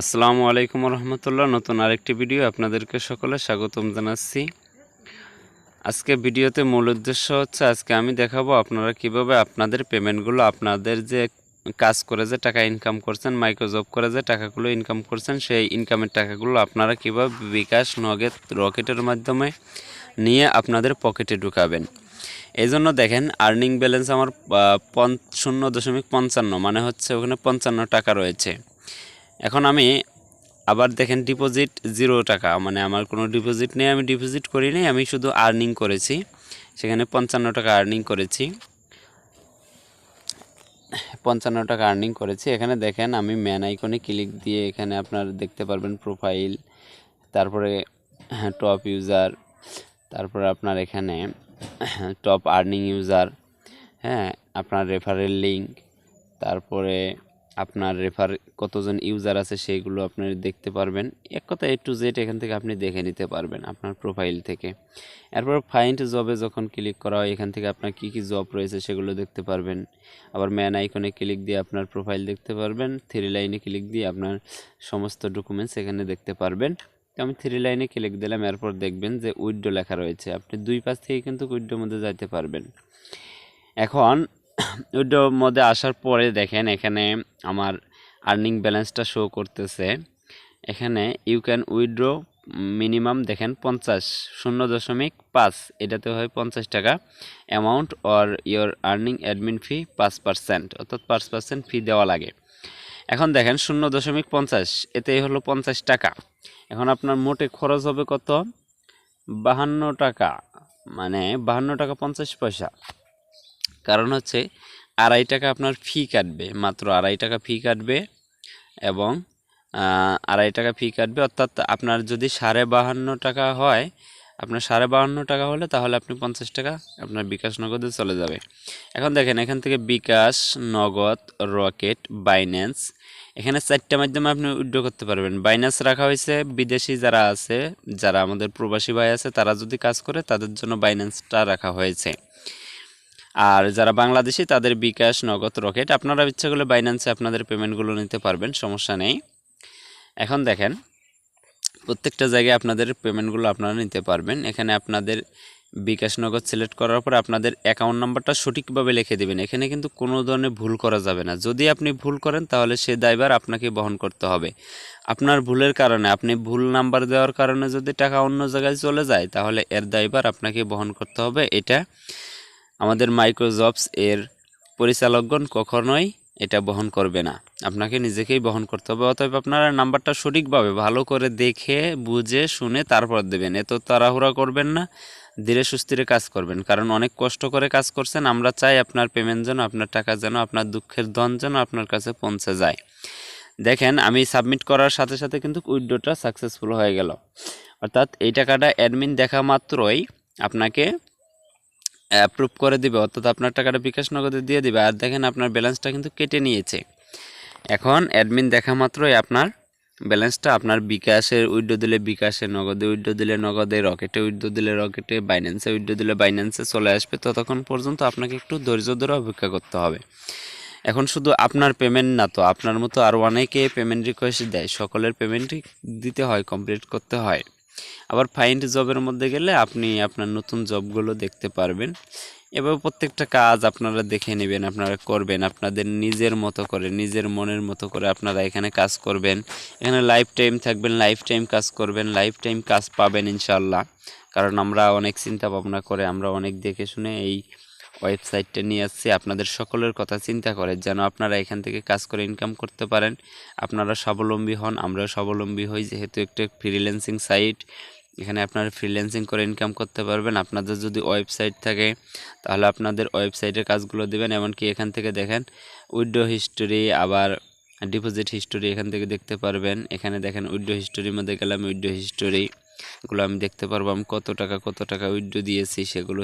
আসসালামু আলাইকুম রহমতুল্লাহ নতুন আরেকটি ভিডিও আপনাদেরকে সকলে স্বাগতম জানাচ্ছি। আজকে ভিডিওতে মূল উদ্দেশ্য হচ্ছে, আজকে আমি দেখাবো আপনারা কীভাবে আপনাদের পেমেন্টগুলো, আপনাদের যে কাজ করে যে টাকা ইনকাম করছেন মাইক্রো জব করে যে টাকাগুলো ইনকাম করছেন, সেই ইনকামের টাকাগুলো আপনারা কীভাবে বিকাশ নগদ রকেটের মাধ্যমে নিয়ে আপনাদের পকেটে ঢুকাবেন। এই জন্য দেখেন আর্নিং ব্যালেন্স আমার শূন্য দশমিক পঞ্চান্ন মানে হচ্ছে ওখানে পঞ্চান্ন টাকা রয়েছে। এখন আমি আবার দেখেন ডিপোজিট জিরো টাকা মানে আমার কোনো ডিপোজিট নেই, আমি ডিপোজিট করিনি আমি শুধু আর্নিং করেছি। সেখানে পঞ্চান্ন টাকা আর্নিং করেছি। পঞ্চান্ন টাকা আর্নিং করেছি। এখানে দেখেন আমি ম্যান আইকনে ক্লিক দিয়ে এখানে আপনার দেখতে পারবেন প্রোফাইল তারপরে টপ ইউজার তারপরে আপনার এখানে টপ আর্নিং ইউজার হ্যাঁ আপনার রেফারেল লিঙ্ক তারপরে আপনার রেফার কতজন ইউজার আছে সেইগুলো আপনি দেখতে পারবেন। এক কথা এ টু জেড এখান থেকে আপনি দেখে নিতে পারবেন আপনার প্রোফাইল থেকে। এরপর ফাইন্ড জবে যখন ক্লিক করা হয়, এখান থেকে আপনার কী কী জব রয়েছে সেগুলো দেখতে পারবেন। আবার ম্যান আইকনে ক্লিক দিয়ে আপনার প্রোফাইল দেখতে পারবেন। থ্রি লাইনে ক্লিক দিয়ে আপনার সমস্ত ডকুমেন্টস এখানে দেখতে পারবেন। তো আমি থ্রি লাইনে ক্লিক দিলাম, এরপর দেখবেন যে উইডো লেখা রয়েছে। আপনি দুই পাশ থেকে কিন্তু উইডোর মধ্যে যাইতে পারবেন। এখন উইডোর মধ্যে আসার পরে দেখেন এখানে আমার আর্নিং ব্যালেন্সটা শো করতেছে। এখানে ইউ ক্যান উইড্রো মিনিমাম দেখেন পঞ্চাশ, শূন্য দশমিক পাঁচ, এটাতে হয় পঞ্চাশ টাকা amount or your earning admin fee পাঁচ পার্সেন্ট অর্থাৎ পাঁচ পার্সেন্ট ফি দেওয়া লাগে। এখন দেখেন শূন্য দশমিক পঞ্চাশ, এতেই হলো পঞ্চাশ টাকা। এখন আপনার মোটে খরচ হবে কত? বাহান্ন টাকা মানে বাহান্ন টাকা পঞ্চাশ পয়সা। কারণ হচ্ছে আড়াই টাকা আপনার ফি কাটবে, মাত্র আড়াই টাকা ফি কাটবে এবং আড়াই টাকা ফি কাটবে, অর্থাৎ আপনার যদি সাড়ে বাহান্ন টাকা হয়, আপনার সাড়ে বাহান্ন টাকা হলে তাহলে আপনি পঞ্চাশ টাকা আপনার বিকাশ নগদে চলে যাবে। এখন দেখেন, এখান থেকে বিকাশ, নগদ, রকেট, বাইন্যান্স, এখানে চারটা মাধ্যমে আপনি উইড্রো করতে পারবেন। বাইন্যান্স রাখা হয়েছে, বিদেশি যারা আছে, যারা আমাদের প্রবাসী ভাই আছে, তারা যদি কাজ করে তাদের জন্য বাইন্যান্সটা রাখা হয়েছে। আর যারা বাংলাদেশি, তাদের বিকাশ নগদ রকেট। আপনারা ইচ্ছা করলে বাইন্যান্সে আপনাদের পেমেন্টগুলো নিতে পারবেন, সমস্যা নেই। এখন দেখেন, প্রত্যেকটা জায়গায় আপনাদের পেমেন্টগুলো আপনারা নিতে পারবেন। এখানে আপনাদের বিকাশ নগদ সিলেক্ট করার পর আপনাদের অ্যাকাউন্ট নাম্বারটা সঠিকভাবে লিখে দেবেন। এখানে কিন্তু কোনো ধরনের ভুল করা যাবে না। যদি আপনি ভুল করেন, তাহলে সে দায়ভার আপনাকে বহন করতে হবে। আপনার ভুলের কারণে, আপনি ভুল নাম্বার দেওয়ার কারণে যদি টাকা অন্য জায়গায় চলে যায়, তাহলে এর দায়ভার আপনাকে বহন করতে হবে। এটা আমাদের মাইক্রোজবস এর পরিচালকগণ কখনোই এটা বহন করবে না। আপনাকে নিজেকেই বহন করতে হবে, অতএব আপনারা নাম্বারটা সঠিকভাবে ভালো করে দেখে, বুঝে, শুনে তারপর দেবেন। এত তাড়াহুড়া করবেন না, ধীরে সুস্থিরে কাজ করবেন। কারণ অনেক কষ্ট করে কাজ করছেন, আমরা চাই আপনার পেমেন্ট যেন, আপনার টাকা যেন, আপনার দুঃখের ধন যেন আপনার কাছে পৌঁছে যায়। দেখেন, আমি সাবমিট করার সাথে সাথে কিন্তু উইড্রোটা সাকসেসফুল হয়ে গেল। অর্থাৎ এই টাকাটা অ্যাডমিন দেখা মাত্রই আপনাকে অ্যাপ্রুভ করে দিবে, অর্থাৎ আপনার টাকাটা বিকাশ নগদে দিয়ে দিবে। আর দেখেন আপনার ব্যালেন্সটা কিন্তু কেটে নিয়েছে। এখন অ্যাডমিন দেখা মাত্রই আপনার ব্যালেন্সটা আপনার বিকাশের উইড্রো দিলে বিকাশে নগদে উইড্রো দিলে নগদে, রকেটে উইড্রো দিলে রকেটে বাইন্যান্সে উইড্রো দিলে বাইন্যান্সে চলে আসবে। ততক্ষণ পর্যন্ত আপনাকে একটু ধৈর্য ধরে অপেক্ষা করতে হবে। এখন শুধু আপনার পেমেন্ট না তো, আপনার মতো আরও অনেকে পেমেন্ট রিকোয়েস্ট দেয়। সকলের পেমেন্টই দিতে হয় কমপ্লিট করতে হয়। আবার ফাইন্ড জবের মধ্যে গেলে আপনি আপনার নতুন জবগুলো দেখতে পারবেন। এবার প্রত্যেকটা কাজ আপনারা দেখে নেবেন, আপনারা করবেন, আপনাদের নিজের মতো করে, নিজের মনের মতো করে আপনারা এখানে কাজ করবেন। এখানে লাইফ টাইম থাকবেন লাইফ টাইম কাজ করবেন লাইফ টাইম কাজ পাবেন ইনশাল্লাহ কারণ আমরা অনেক চিন্তা ভাবনা করে, আমরা অনেক দেখে শুনে এই ওয়েবসাইটটা নিয়ে আসছি। আপনাদের সকলের কথা চিন্তা করে যেন আপনারা এখান থেকে কাজ করে ইনকাম করতে পারেন। আপনারা স্বাবলম্বী হন, আমরাও স্বাবলম্বী হই। যেহেতু একটু ফ্রিল্যান্সিং সাইট এখানে আপনারা ফ্রিল্যান্সিং করে ইনকাম করতে পারবেন। আপনাদের যদি ওয়েবসাইট থাকে, তাহলে আপনাদের ওয়েবসাইটের কাজগুলো দেবেন। এমনকি এখান থেকে দেখেন উইডো হিস্টোরি, আবার ডিপোজিট হিস্টোরি এখান থেকে দেখতে পারবেন। এখানে দেখেন উইডো হিস্টোরির মধ্যে গেলাম উইডো হিস্টোরি এগুলো আমি দেখতে পারব। আমি কত টাকা কত টাকা উইড্রো দিয়েছি সেগুলো